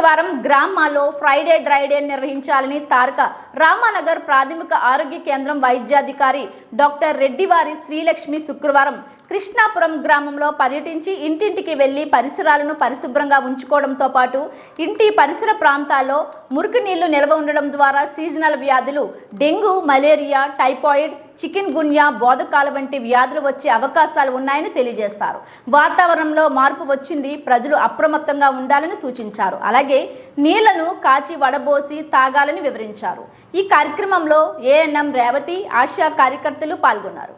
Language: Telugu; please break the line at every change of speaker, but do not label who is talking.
శుక్రవారం గ్రామాల్లో ఫ్రైడే డ్రైడే నిర్వహించాలని తారక రామానగర్ ప్రాథమిక ఆరోగ్య కేంద్రం వైద్యాధికారి డాక్టర్ రెడ్డివారి శ్రీలక్ష్మి శుక్రవారం కృష్ణాపురం గ్రామంలో పర్యటించి ఇంటింటికి వెళ్ళి పరిసరాలను పరిశుభ్రంగా ఉంచుకోవడంతో పాటు ఇంటి పరిసర ప్రాంతాల్లో మురికి నీళ్ళు నిల్వ ఉండడం ద్వారా సీజనల్ వ్యాధులు dengue malaria typhoid chikungunya బోధకాల వంటి వ్యాధులు వచ్చే అవకాశాలు ఉన్నాయని తెలియజేశారు. వాతావరణంలో మార్పు వచ్చింది ప్రజలు అప్రమత్తంగా ఉండాలని సూచించారు. అలాగే అలాగే నీళ్ళను కాచి వడబోసి తాగాలని వివరించారు. ఈ కార్యక్రమంలో ఏఎన్ఎం రేవతి ఆశా కార్యకర్తలు పాల్గొన్నారు.